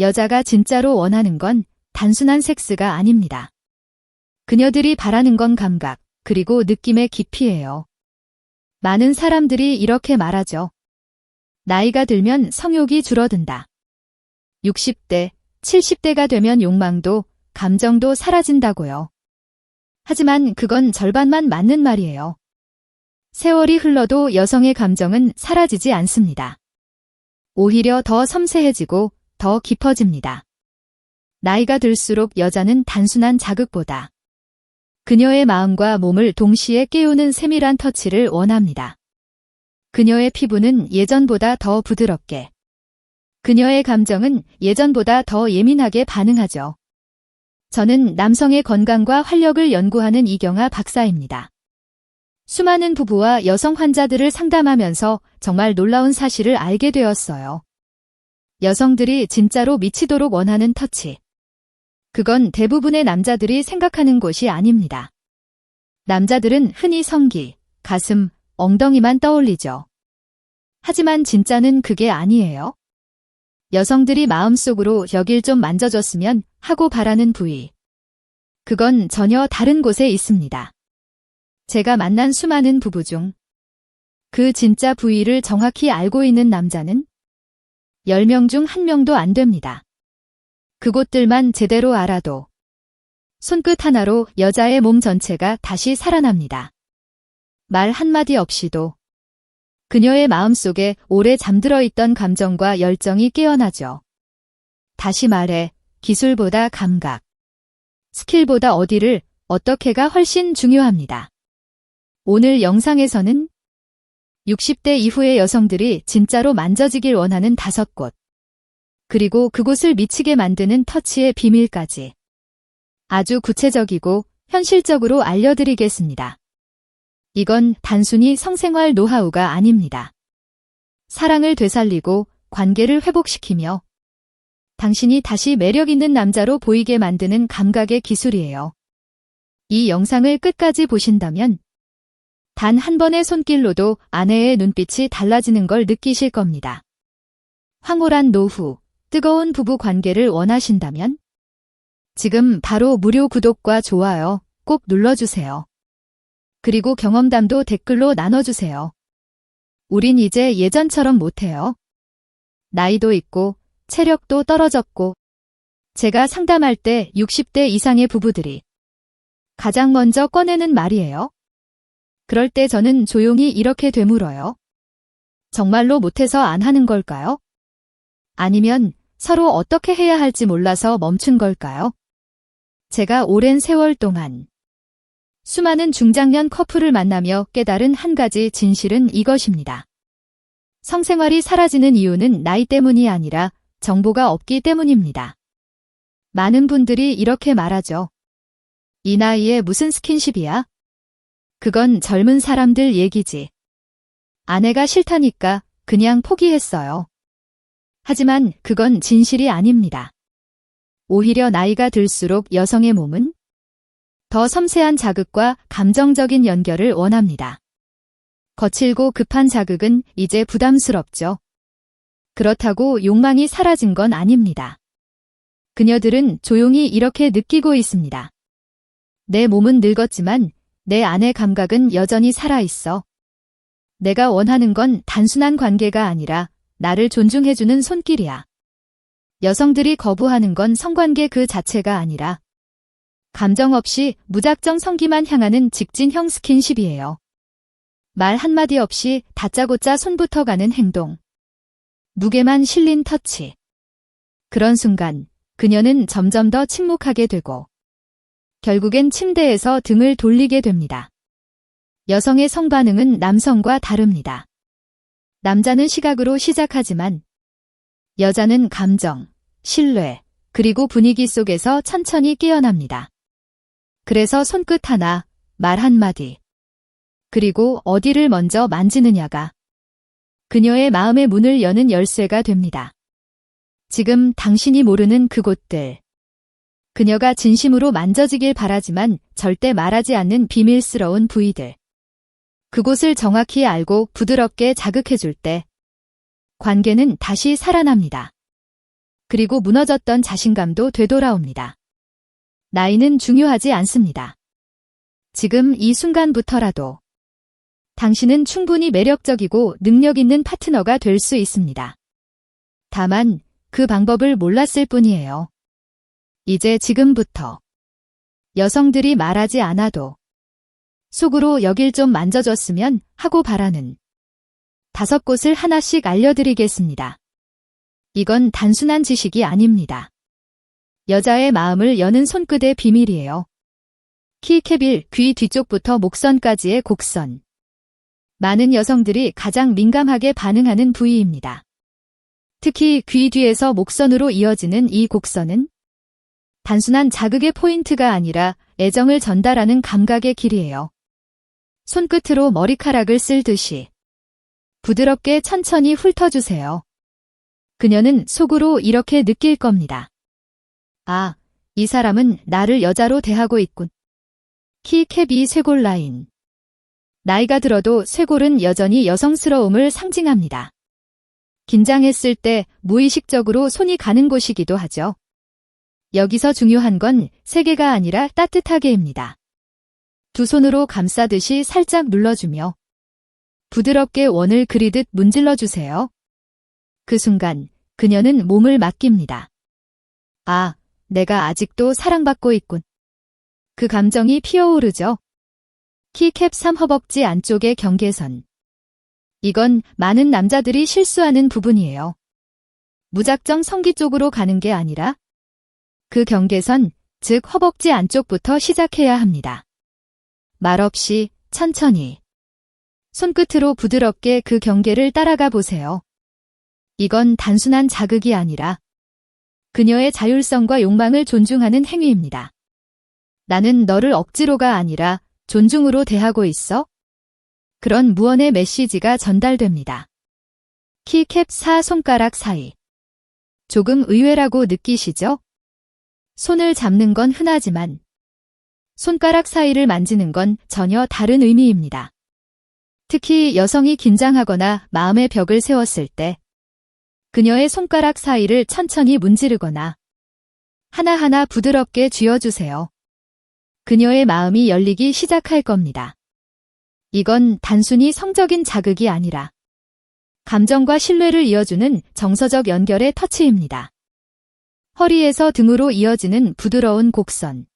여자가 진짜로 원하는 건 단순한 섹스가 아닙니다. 그녀들이 바라는 건 감각, 그리고 느낌의 깊이예요. 많은 사람들이 이렇게 말하죠. 나이가 들면 성욕이 줄어든다. 60대, 70대가 되면 욕망도, 감정도 사라진다고요. 하지만 그건 절반만 맞는 말이에요. 세월이 흘러도 여성의 감정은 사라지지 않습니다. 오히려 더 섬세해지고 더 깊어집니다. 나이가 들수록 여자는 단순한 자극보다 그녀의 마음과 몸을 동시에 깨우는 세밀한 터치를 원합니다. 그녀의 피부는 예전보다 더 부드럽게, 그녀의 감정은 예전보다 더 예민하게 반응하죠. 저는 남성의 건강과 활력을 연구하는 이경아 박사입니다. 수많은 부부와 여성 환자들을 상담하면서 정말 놀라운 사실을 알게 되었어요. 여성들이 진짜로 미치도록 원하는 터치. 그건 대부분의 남자들이 생각하는 것이 아닙니다. 남자들은 흔히 성기, 가슴, 엉덩이만 떠올리죠. 하지만 진짜는 그게 아니에요. 여성들이 마음속으로 여길 좀 만져줬으면 하고 바라는 부위. 그건 전혀 다른 곳에 있습니다. 제가 만난 수많은 부부 중 그 진짜 부위를 정확히 알고 있는 남자는 10명 중 1명도 안 됩니다. 그곳들만 제대로 알아도 손끝 하나로 여자의 몸 전체가 다시 살아납니다. 말 한마디 없이도 그녀의 마음속에 오래 잠들어 있던 감정과 열정이 깨어나죠. 다시 말해 기술보다 감각, 스킬보다 어디를 어떻게가 훨씬 중요합니다. 오늘 영상에서는 60대 이후의 여성들이 진짜로 만져지길 원하는 다섯 곳, 그리고 그곳을 미치게 만드는 터치의 비밀까지 아주 구체적이고 현실적으로 알려드리겠습니다. 이건 단순히 성생활 노하우가 아닙니다. 사랑을 되살리고 관계를 회복시키며 당신이 다시 매력 있는 남자로 보이게 만드는 감각의 기술이에요. 이 영상을 끝까지 보신다면 단 한 번의 손길로도 아내의 눈빛이 달라지는 걸 느끼실 겁니다. 황홀한 노후, 뜨거운 부부 관계를 원하신다면 지금 바로 무료 구독과 좋아요 꼭 눌러주세요. 그리고 경험담도 댓글로 나눠주세요. 우린 이제 예전처럼 못해요. 나이도 있고 체력도 떨어졌고 제가 상담할 때 60대 이상의 부부들이 가장 먼저 꺼내는 말이에요. 그럴 때 저는 조용히 이렇게 되물어요. 정말로 못해서 안 하는 걸까요? 아니면 서로 어떻게 해야 할지 몰라서 멈춘 걸까요? 제가 오랜 세월 동안 수많은 중장년 커플을 만나며 깨달은 한 가지 진실은 이것입니다. 성생활이 사라지는 이유는 나이 때문이 아니라 정보가 없기 때문입니다. 많은 분들이 이렇게 말하죠. 이 나이에 무슨 스킨십이야? 그건 젊은 사람들 얘기지. 아내가 싫다니까 그냥 포기했어요. 하지만 그건 진실이 아닙니다. 오히려 나이가 들수록 여성의 몸은 더 섬세한 자극과 감정적인 연결을 원합니다. 거칠고 급한 자극은 이제 부담스럽죠. 그렇다고 욕망이 사라진 건 아닙니다. 그녀들은 조용히 이렇게 느끼고 있습니다. 내 몸은 늙었지만 내 안의 감각은 여전히 살아있어. 내가 원하는 건 단순한 관계가 아니라 나를 존중해주는 손길이야. 여성들이 거부하는 건 성관계 그 자체가 아니라 감정 없이 무작정 성기만 향하는 직진형 스킨십이에요. 말 한마디 없이 다짜고짜 손부터 가는 행동. 무게만 실린 터치. 그런 순간 그녀는 점점 더 침묵하게 되고 결국엔 침대에서 등을 돌리게 됩니다. 여성의 성반응은 남성과 다릅니다. 남자는 시각으로 시작하지만 여자는 감정, 신뢰, 그리고 분위기 속에서 천천히 깨어납니다. 그래서 손끝 하나, 말 한마디, 그리고 어디를 먼저 만지느냐가 그녀의 마음의 문을 여는 열쇠가 됩니다. 지금 당신이 모르는 그곳들. 그녀가 진심으로 만져지길 바라지만 절대 말하지 않는 비밀스러운 부위들. 그곳을 정확히 알고 부드럽게 자극해줄 때 관계는 다시 살아납니다. 그리고 무너졌던 자신감도 되돌아옵니다. 나이는 중요하지 않습니다. 지금 이 순간부터라도 당신은 충분히 매력적이고 능력 있는 파트너가 될 수 있습니다. 다만 그 방법을 몰랐을 뿐이에요. 이제 지금부터 여성들이 말하지 않아도 속으로 여길 좀 만져줬으면 하고 바라는 다섯 곳을 하나씩 알려드리겠습니다. 이건 단순한 지식이 아닙니다. 여자의 마음을 여는 손끝의 비밀이에요. 키캡일 귀 뒤쪽부터 목선까지의 곡선. 많은 여성들이 가장 민감하게 반응하는 부위입니다. 특히 귀 뒤에서 목선으로 이어지는 이 곡선은 단순한 자극의 포인트가 아니라 애정을 전달하는 감각의 길이에요. 손끝으로 머리카락을 쓸듯이 부드럽게 천천히 훑어주세요. 그녀는 속으로 이렇게 느낄 겁니다. 아, 이 사람은 나를 여자로 대하고 있군. 키 캡이 쇄골 라인. 나이가 들어도 쇄골은 여전히 여성스러움을 상징합니다. 긴장했을 때 무의식적으로 손이 가는 곳이기도 하죠. 여기서 중요한 건 세게가 아니라 따뜻하게입니다. 두 손으로 감싸듯이 살짝 눌러주며 부드럽게 원을 그리듯 문질러 주세요. 그 순간 그녀는 몸을 맡깁니다. 아, 내가 아직도 사랑받고 있군. 그 감정이 피어오르죠. 키캡 3 허벅지 안쪽의 경계선. 이건 많은 남자들이 실수하는 부분이에요. 무작정 성기 쪽으로 가는 게 아니라 그 경계선, 즉 허벅지 안쪽부터 시작해야 합니다. 말없이 천천히 손끝으로 부드럽게 그 경계를 따라가 보세요. 이건 단순한 자극이 아니라 그녀의 자율성과 욕망을 존중하는 행위입니다. 나는 너를 억지로가 아니라 존중으로 대하고 있어? 그런 무언의 메시지가 전달됩니다. 키캡 4 손가락 사이. 조금 의외라고 느끼시죠? 손을 잡는 건 흔하지만 손가락 사이를 만지는 건 전혀 다른 의미입니다. 특히 여성이 긴장하거나 마음의 벽을 세웠을 때 그녀의 손가락 사이를 천천히 문지르거나 하나하나 부드럽게 쥐어주세요. 그녀의 마음이 열리기 시작할 겁니다. 이건 단순히 성적인 자극이 아니라 감정과 신뢰를 이어주는 정서적 연결의 터치입니다. 허리에서 등으로 이어지는 부드러운 곡선.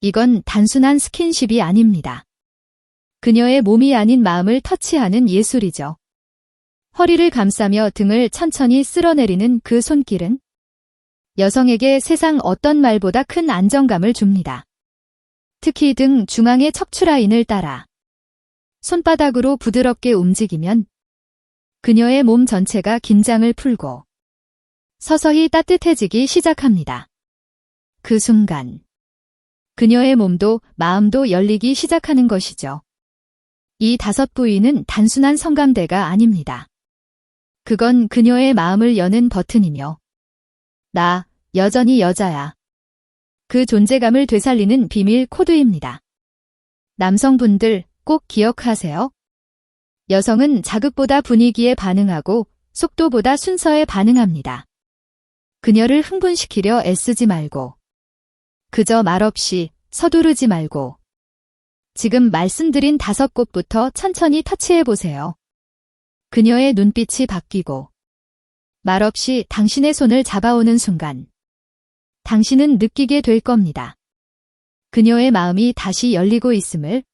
이건 단순한 스킨십이 아닙니다. 그녀의 몸이 아닌 마음을 터치하는 예술이죠. 허리를 감싸며 등을 천천히 쓸어내리는 그 손길은 여성에게 세상 어떤 말보다 큰 안정감을 줍니다. 특히 등 중앙의 척추라인을 따라 손바닥으로 부드럽게 움직이면 그녀의 몸 전체가 긴장을 풀고 서서히 따뜻해지기 시작합니다. 그 순간 그녀의 몸도 마음도 열리기 시작하는 것이죠. 이 다섯 부위는 단순한 성감대가 아닙니다. 그건 그녀의 마음을 여는 버튼이며 나 여전히 여자야. 그 존재감을 되살리는 비밀 코드입니다. 남성분들 꼭 기억하세요. 여성은 자극보다 분위기에 반응하고 속도보다 순서에 반응합니다. 그녀를 흥분시키려 애쓰지 말고 그저 말없이 서두르지 말고 지금 말씀드린 다섯 곳부터 천천히 터치해 보세요. 그녀의 눈빛이 바뀌고 말없이 당신의 손을 잡아오는 순간 당신은 느끼게 될 겁니다. 그녀의 마음이 다시 열리고 있음을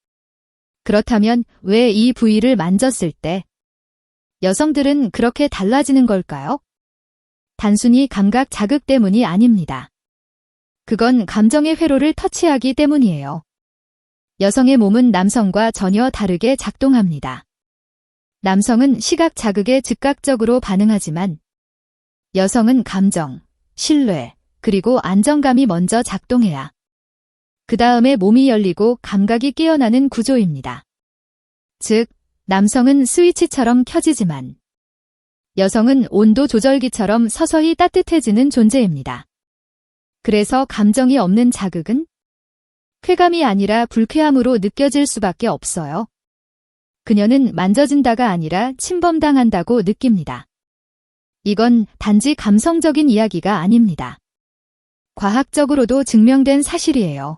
그렇다면 왜 이 부위를 만졌을 때 여성들은 그렇게 달라지는 걸까요? 단순히 감각 자극 때문이 아닙니다. 그건 감정의 회로를 터치하기 때문이에요. 여성의 몸은 남성과 전혀 다르게 작동합니다. 남성은 시각 자극에 즉각적으로 반응하지만 여성은 감정, 신뢰, 그리고 안정감이 먼저 작동해야 그 다음에 몸이 열리고 감각이 깨어나는 구조입니다. 즉, 남성은 스위치처럼 켜지지만 여성은 온도 조절기처럼 서서히 따뜻해지는 존재입니다. 그래서 감정이 없는 자극은 쾌감이 아니라 불쾌함으로 느껴질 수밖에 없어요. 그녀는 만져진다가 아니라 침범당한다고 느낍니다. 이건 단지 감성적인 이야기가 아닙니다. 과학적으로도 증명된 사실이에요.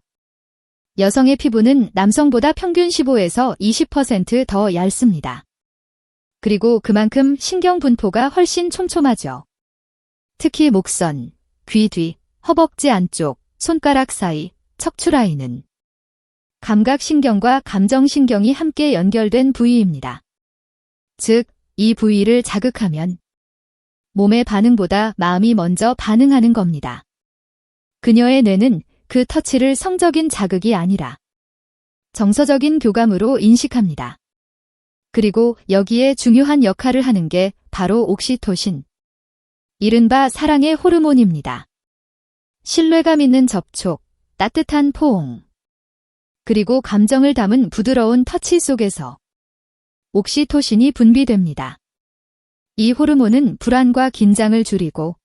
여성의 피부는 남성보다 평균 15에서 20%더 얇습니다. 그리고 그만큼 신경 분포가 훨씬 촘촘하죠. 특히 목선, 귀 뒤, 허벅지 안쪽, 손가락 사이, 척추 라인은 감각신경과 감정신경이 함께 연결된 부위입니다. 즉, 이 부위를 자극하면 몸의 반응보다 마음이 먼저 반응하는 겁니다. 그녀의 뇌는 그 터치를 성적인 자극이 아니라 정서적인 교감으로 인식합니다. 그리고 여기에 중요한 역할을 하는 게 바로 옥시토신. 이른바 사랑의 호르몬입니다. 신뢰감 있는 접촉, 따뜻한 포옹. 그리고 감정을 담은 부드러운 터치 속에서 옥시토신이 분비됩니다. 이 호르몬은 불안과 긴장을 줄이고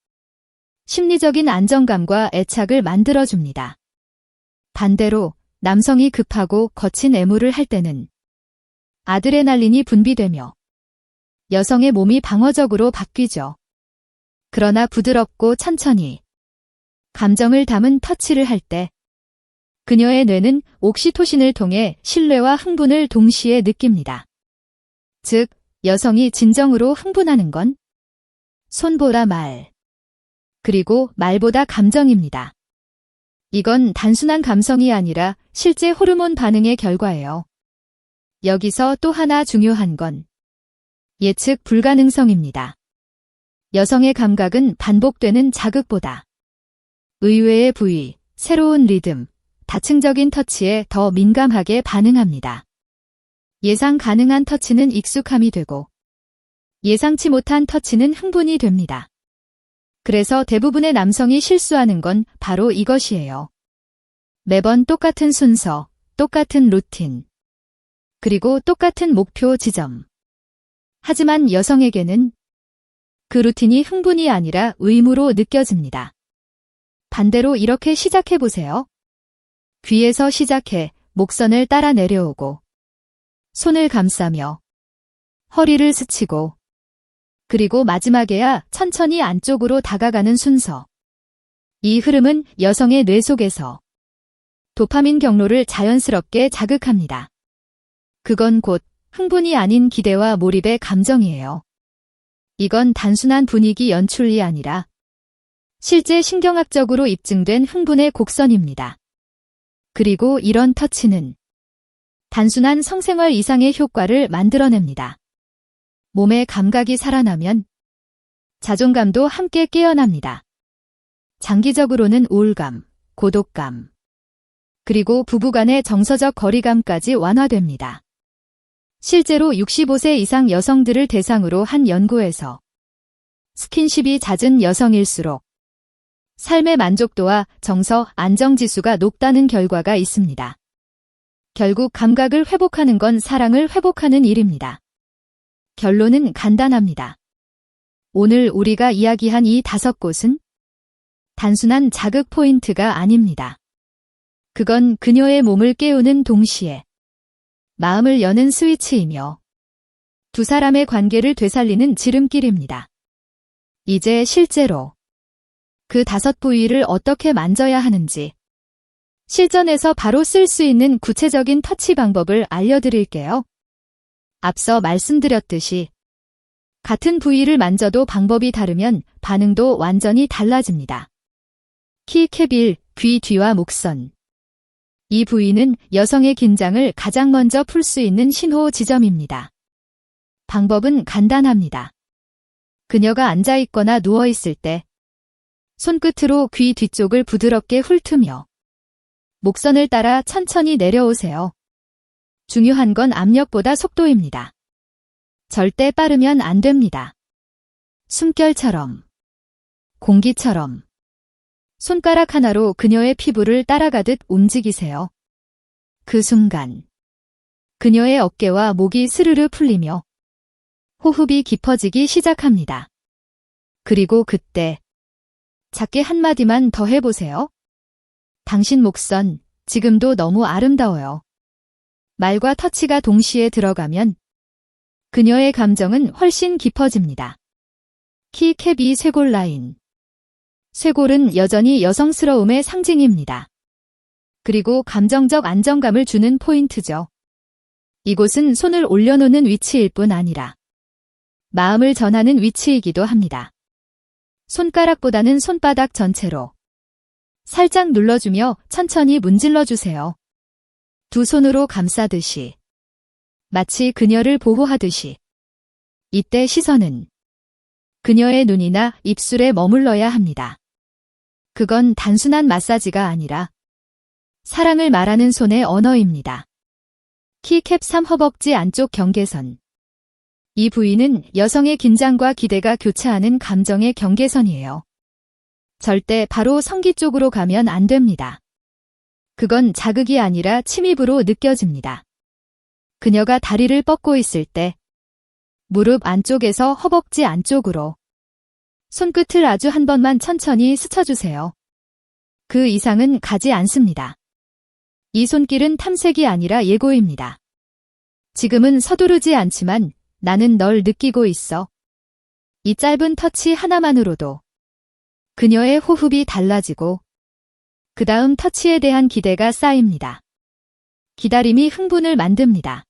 심리적인 안정감과 애착을 만들어줍니다. 반대로 남성이 급하고 거친 애무를 할 때는 아드레날린이 분비되며 여성의 몸이 방어적으로 바뀌죠. 그러나 부드럽고 천천히 감정을 담은 터치를 할 때 그녀의 뇌는 옥시토신을 통해 신뢰와 흥분을 동시에 느낍니다. 즉, 여성이 진정으로 흥분하는 건 손보다 말, 그리고 말보다 감정입니다. 이건 단순한 감성이 아니라 실제 호르몬 반응의 결과예요. 여기서 또 하나 중요한 건 예측 불가능성입니다. 여성의 감각은 반복되는 자극보다 의외의 부위, 새로운 리듬, 다층적인 터치에 더 민감하게 반응합니다. 예상 가능한 터치는 익숙함이 되고 예상치 못한 터치는 흥분이 됩니다. 그래서 대부분의 남성이 실수하는 건 바로 이것이에요. 매번 똑같은 순서, 똑같은 루틴, 그리고 똑같은 목표 지점. 하지만 여성에게는 그 루틴이 흥분이 아니라 의무로 느껴집니다. 반대로 이렇게 시작해 보세요. 귀에서 시작해 목선을 따라 내려오고 손을 감싸며 허리를 스치고 그리고 마지막에야 천천히 안쪽으로 다가가는 순서. 이 흐름은 여성의 뇌 속에서 도파민 경로를 자연스럽게 자극합니다. 그건 곧 흥분이 아닌 기대와 몰입의 감정이에요. 이건 단순한 분위기 연출이 아니라 실제 신경학적으로 입증된 흥분의 곡선입니다. 그리고 이런 터치는 단순한 성생활 이상의 효과를 만들어냅니다. 몸의 감각이 살아나면 자존감도 함께 깨어납니다. 장기적으로는 우울감, 고독감, 그리고 부부간의 정서적 거리감까지 완화됩니다. 실제로 65세 이상 여성들을 대상으로 한 연구에서 스킨십이 잦은 여성일수록 삶의 만족도와 정서 안정지수가 높다는 결과가 있습니다. 결국 감각을 회복하는 건 사랑을 회복하는 일입니다. 결론은 간단합니다. 오늘 우리가 이야기한 이 다섯 곳은 단순한 자극 포인트가 아닙니다. 그건 그녀의 몸을 깨우는 동시에 마음을 여는 스위치이며 두 사람의 관계를 되살리는 지름길입니다. 이제 실제로 그 다섯 부위를 어떻게 만져야 하는지 실전에서 바로 쓸 수 있는 구체적인 터치 방법을 알려드릴게요. 앞서 말씀드렸듯이 같은 부위를 만져도 방법이 다르면 반응도 완전히 달라집니다. 키, 캐빌, 귀 뒤와 목선. 이 부위는 여성의 긴장을 가장 먼저 풀 수 있는 신호 지점입니다. 방법은 간단합니다. 그녀가 앉아있거나 누워있을 때 손끝으로 귀 뒤쪽을 부드럽게 훑으며 목선을 따라 천천히 내려오세요. 중요한 건 압력보다 속도입니다. 절대 빠르면 안 됩니다. 숨결처럼, 공기처럼, 손가락 하나로 그녀의 피부를 따라가듯 움직이세요. 그 순간, 그녀의 어깨와 목이 스르르 풀리며 호흡이 깊어지기 시작합니다. 그리고 그때, 작게 한마디만 더 해보세요. 당신 목선, 지금도 너무 아름다워요. 말과 터치가 동시에 들어가면 그녀의 감정은 훨씬 깊어집니다. 키 캡이 쇄골 라인. 쇄골은 여전히 여성스러움의 상징입니다. 그리고 감정적 안정감을 주는 포인트죠. 이곳은 손을 올려놓는 위치일 뿐 아니라 마음을 전하는 위치이기도 합니다. 손가락보다는 손바닥 전체로 살짝 눌러주며 천천히 문질러 주세요. 두 손으로 감싸듯이 마치 그녀를 보호하듯이 이때 시선은 그녀의 눈이나 입술에 머물러야 합니다. 그건 단순한 마사지가 아니라 사랑을 말하는 손의 언어입니다. 키캡 3 허벅지 안쪽 경계선. 이 부위는 여성의 긴장과 기대가 교차하는 감정의 경계선이에요. 절대 바로 성기 쪽으로 가면 안 됩니다. 그건 자극이 아니라 침입으로 느껴집니다. 그녀가 다리를 뻗고 있을 때 무릎 안쪽에서 허벅지 안쪽으로 손끝을 아주 한 번만 천천히 스쳐주세요. 그 이상은 가지 않습니다. 이 손길은 탐색이 아니라 예고입니다. 지금은 서두르지 않지만 나는 널 느끼고 있어. 이 짧은 터치 하나만으로도 그녀의 호흡이 달라지고 그 다음 터치에 대한 기대가 쌓입니다. 기다림이 흥분을 만듭니다.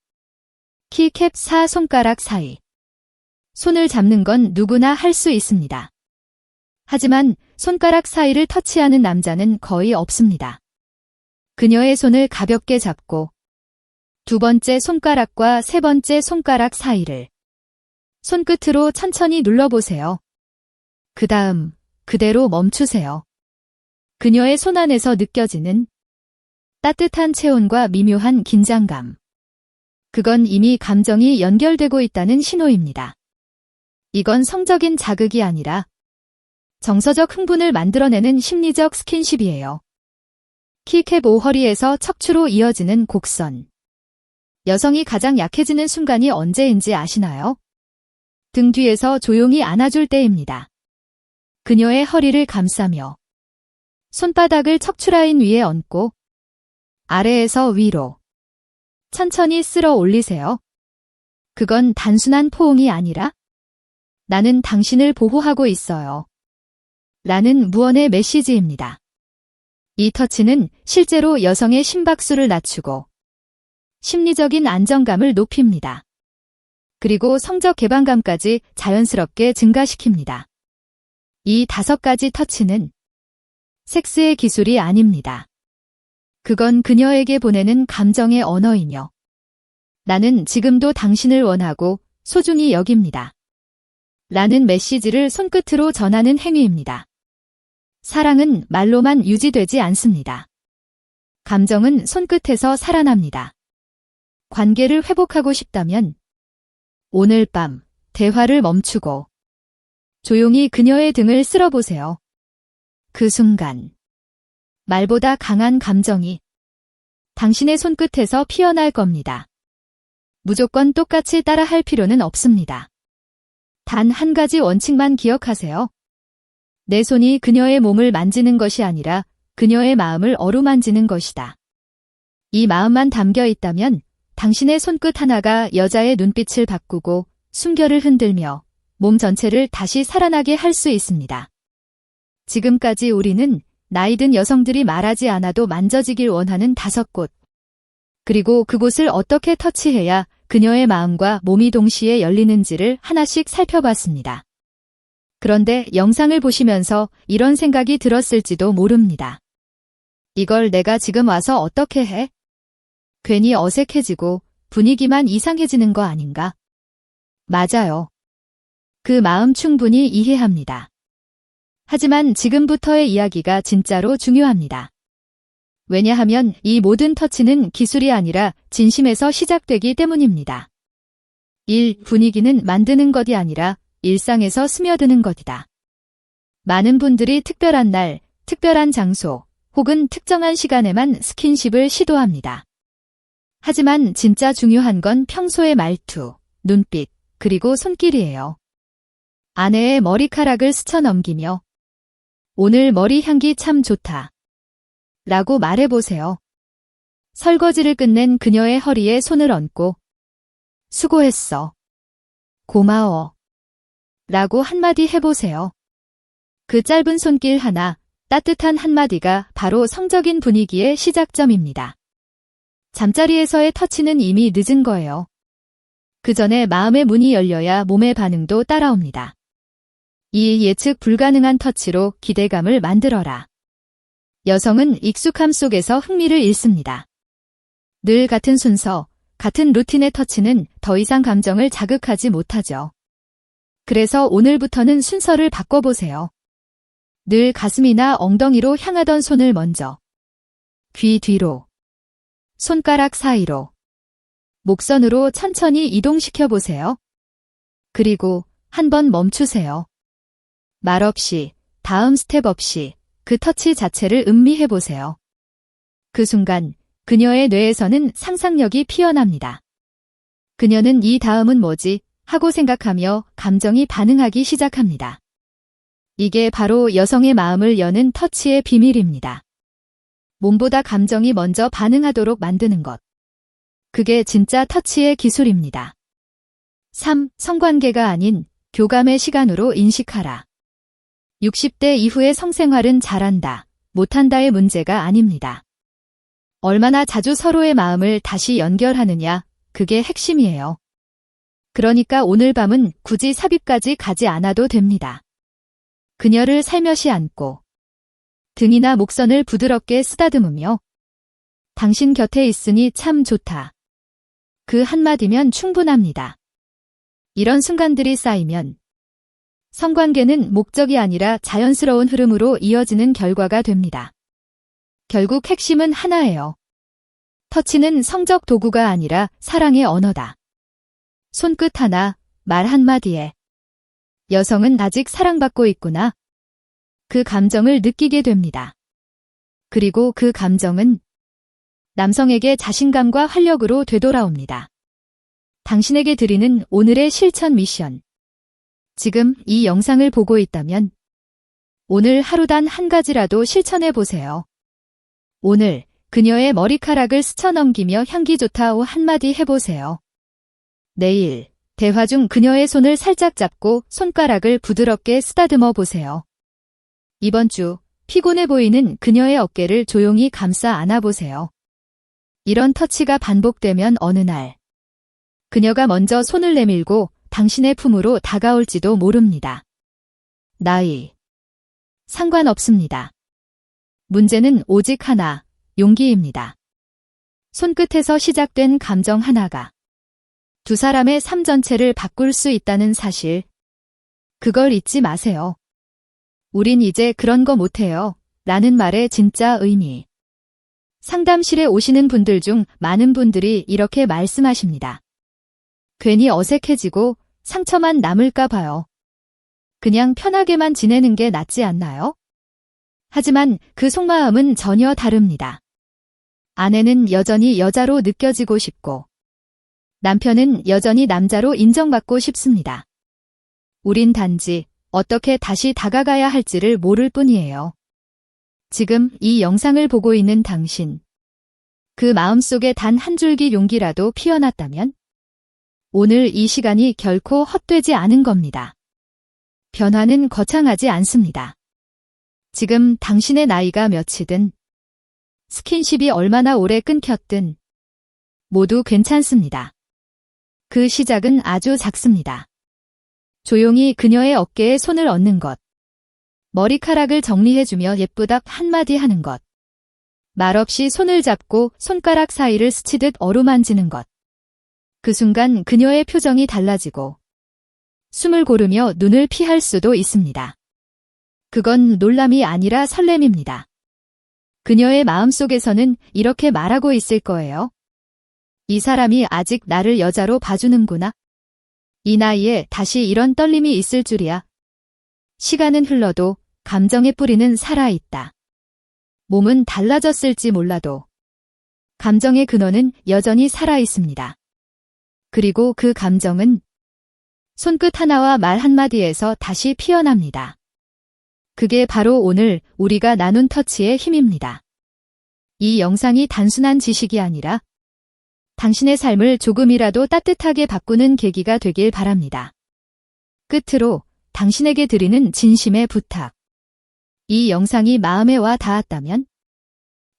키캡 4 손가락 사이. 손을 잡는 건 누구나 할 수 있습니다. 하지만 손가락 사이를 터치하는 남자는 거의 없습니다. 그녀의 손을 가볍게 잡고 두 번째 손가락과 세 번째 손가락 사이를 손끝으로 천천히 눌러보세요. 그 다음 그대로 멈추세요. 그녀의 손 안에서 느껴지는 따뜻한 체온과 미묘한 긴장감. 그건 이미 감정이 연결되고 있다는 신호입니다. 이건 성적인 자극이 아니라 정서적 흥분을 만들어내는 심리적 스킨십이에요. 키캡 5허리에서 척추로 이어지는 곡선. 여성이 가장 약해지는 순간이 언제인지 아시나요? 등 뒤에서 조용히 안아줄 때입니다. 그녀의 허리를 감싸며 손바닥을 척추라인 위에 얹고 아래에서 위로 천천히 쓸어 올리세요. 그건 단순한 포옹이 아니라 나는 당신을 보호하고 있어요. 라는 무언의 메시지입니다. 이 터치는 실제로 여성의 심박수를 낮추고 심리적인 안정감을 높입니다. 그리고 성적 개방감까지 자연스럽게 증가시킵니다. 이 다섯 가지 터치는 섹스의 기술이 아닙니다. 그건 그녀에게 보내는 감정의 언어이며 나는 지금도 당신을 원하고 소중히 여깁니다. 라는 메시지를 손끝으로 전하는 행위입니다. 사랑은 말로만 유지되지 않습니다. 감정은 손끝에서 살아납니다. 관계를 회복하고 싶다면 오늘 밤 대화를 멈추고 조용히 그녀의 등을 쓸어보세요. 그 순간 말보다 강한 감정이 당신의 손끝에서 피어날 겁니다. 무조건 똑같이 따라 할 필요는 없습니다. 단 한 가지 원칙만 기억하세요. 내 손이 그녀의 몸을 만지는 것이 아니라 그녀의 마음을 어루만지는 것이다. 이 마음만 담겨 있다면 당신의 손끝 하나가 여자의 눈빛을 바꾸고 숨결을 흔들며 몸 전체를 다시 살아나게 할 수 있습니다. 지금까지 우리는 나이든 여성들이 말하지 않아도 만져지길 원하는 다섯 곳. 그리고 그곳을 어떻게 터치해야 그녀의 마음과 몸이 동시에 열리는지를 하나씩 살펴봤습니다. 그런데 영상을 보시면서 이런 생각이 들었을지도 모릅니다. 이걸 내가 지금 와서 어떻게 해? 괜히 어색해지고 분위기만 이상해지는 거 아닌가? 맞아요. 그 마음 충분히 이해합니다. 하지만 지금부터의 이야기가 진짜로 중요합니다. 왜냐하면 이 모든 터치는 기술이 아니라 진심에서 시작되기 때문입니다. 1. 분위기는 만드는 것이 아니라 일상에서 스며드는 것이다. 많은 분들이 특별한 날, 특별한 장소, 혹은 특정한 시간에만 스킨십을 시도합니다. 하지만 진짜 중요한 건 평소의 말투, 눈빛, 그리고 손길이에요. 아내의 머리카락을 스쳐 넘기며 오늘 머리 향기 참 좋다. 라고 말해보세요. 설거지를 끝낸 그녀의 허리에 손을 얹고 수고했어. 고마워. 라고 한마디 해보세요. 그 짧은 손길 하나, 따뜻한 한마디가 바로 성적인 분위기의 시작점입니다. 잠자리에서의 터치는 이미 늦은 거예요. 그 전에 마음의 문이 열려야 몸의 반응도 따라옵니다. 이 예측 불가능한 터치로 기대감을 만들어라. 여성은 익숙함 속에서 흥미를 잃습니다. 늘 같은 순서, 같은 루틴의 터치는 더 이상 감정을 자극하지 못하죠. 그래서 오늘부터는 순서를 바꿔보세요. 늘 가슴이나 엉덩이로 향하던 손을 먼저 귀 뒤로 손가락 사이로 목선으로 천천히 이동시켜 보세요. 그리고 한 번 멈추세요. 말 없이 다음 스텝 없이 그 터치 자체를 음미해 보세요. 그 순간 그녀의 뇌에서는 상상력이 피어납니다. 그녀는 이 다음은 뭐지 하고 생각하며 감정이 반응하기 시작합니다. 이게 바로 여성의 마음을 여는 터치의 비밀입니다. 몸보다 감정이 먼저 반응하도록 만드는 것. 그게 진짜 터치의 기술입니다. 3. 성관계가 아닌 교감의 시간으로 인식하라. 60대 이후의 성생활은 잘한다, 못한다의 문제가 아닙니다. 얼마나 자주 서로의 마음을 다시 연결하느냐, 그게 핵심이에요. 그러니까 오늘 밤은 굳이 삽입까지 가지 않아도 됩니다. 그녀를 살며시 안고 등이나 목선을 부드럽게 쓰다듬으며 당신 곁에 있으니 참 좋다. 그 한마디면 충분합니다. 이런 순간들이 쌓이면 성관계는 목적이 아니라 자연스러운 흐름으로 이어지는 결과가 됩니다. 결국 핵심은 하나예요. 터치는 성적 도구가 아니라 사랑의 언어다. 손끝 하나, 말 한마디에 여성은 아직 사랑받고 있구나. 그 감정을 느끼게 됩니다. 그리고 그 감정은 남성에게 자신감과 활력으로 되돌아옵니다. 당신에게 드리는 오늘의 실천 미션. 지금 이 영상을 보고 있다면 오늘 하루 단 한 가지라도 실천해 보세요. 오늘 그녀의 머리카락을 스쳐 넘기며 향기 좋다고 한마디 해보세요. 내일 대화 중 그녀의 손을 살짝 잡고 손가락을 부드럽게 쓰다듬어 보세요. 이번 주 피곤해 보이는 그녀의 어깨를 조용히 감싸 안아 보세요. 이런 터치가 반복되면 어느 날 그녀가 먼저 손을 내밀고 당신의 품으로 다가올지도 모릅니다. 나이 상관없습니다. 문제는 오직 하나, 용기입니다. 손끝에서 시작된 감정 하나가 두 사람의 삶 전체를 바꿀 수 있다는 사실. 그걸 잊지 마세요. 우린 이제 그런 거 못해요. 라는 말의 진짜 의미. 상담실에 오시는 분들 중 많은 분들이 이렇게 말씀하십니다. 괜히 어색해지고 상처만 남을까 봐요. 그냥 편하게만 지내는 게 낫지 않나요? 하지만 그 속마음은 전혀 다릅니다. 아내는 여전히 여자로 느껴지고 싶고, 남편은 여전히 남자로 인정받고 싶습니다. 우린 단지 어떻게 다시 다가가야 할지를 모를 뿐이에요. 지금 이 영상을 보고 있는 당신. 그 마음속에 단 한 줄기 용기라도 피어났다면 오늘 이 시간이 결코 헛되지 않은 겁니다. 변화는 거창하지 않습니다. 지금 당신의 나이가 몇이든 스킨십이 얼마나 오래 끊겼든 모두 괜찮습니다. 그 시작은 아주 작습니다. 조용히 그녀의 어깨에 손을 얹는 것. 머리카락을 정리해주며 예쁘다 한마디 하는 것. 말없이 손을 잡고 손가락 사이를 스치듯 어루만지는 것. 그 순간 그녀의 표정이 달라지고 숨을 고르며 눈을 피할 수도 있습니다. 그건 놀람이 아니라 설렘입니다. 그녀의 마음속에서는 이렇게 말하고 있을 거예요. 이 사람이 아직 나를 여자로 봐주는구나. 이 나이에 다시 이런 떨림이 있을 줄이야. 시간은 흘러도 감정의 뿌리는 살아있다. 몸은 달라졌을지 몰라도 감정의 근원은 여전히 살아있습니다. 그리고 그 감정은 손끝 하나와 말 한마디에서 다시 피어납니다. 그게 바로 오늘 우리가 나눈 터치의 힘입니다. 이 영상이 단순한 지식이 아니라 당신의 삶을 조금이라도 따뜻하게 바꾸는 계기가 되길 바랍니다. 끝으로 당신에게 드리는 진심의 부탁. 이 영상이 마음에 와 닿았다면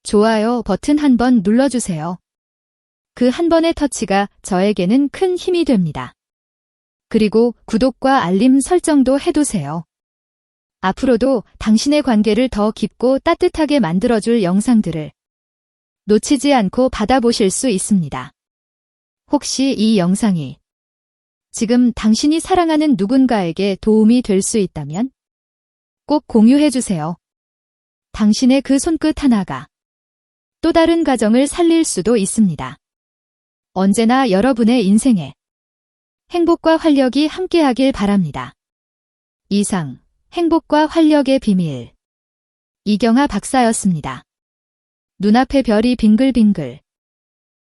좋아요 버튼 한 번 눌러주세요. 그 한 번의 터치가 저에게는 큰 힘이 됩니다. 그리고 구독과 알림 설정도 해두세요. 앞으로도 당신의 관계를 더 깊고 따뜻하게 만들어줄 영상들을 놓치지 않고 받아보실 수 있습니다. 혹시 이 영상이 지금 당신이 사랑하는 누군가에게 도움이 될 수 있다면 꼭 공유해주세요. 당신의 그 손끝 하나가 또 다른 가정을 살릴 수도 있습니다. 언제나 여러분의 인생에 행복과 활력이 함께하길 바랍니다. 이상 행복과 활력의 비밀 이경아 박사였습니다. 눈앞의 별이 빙글빙글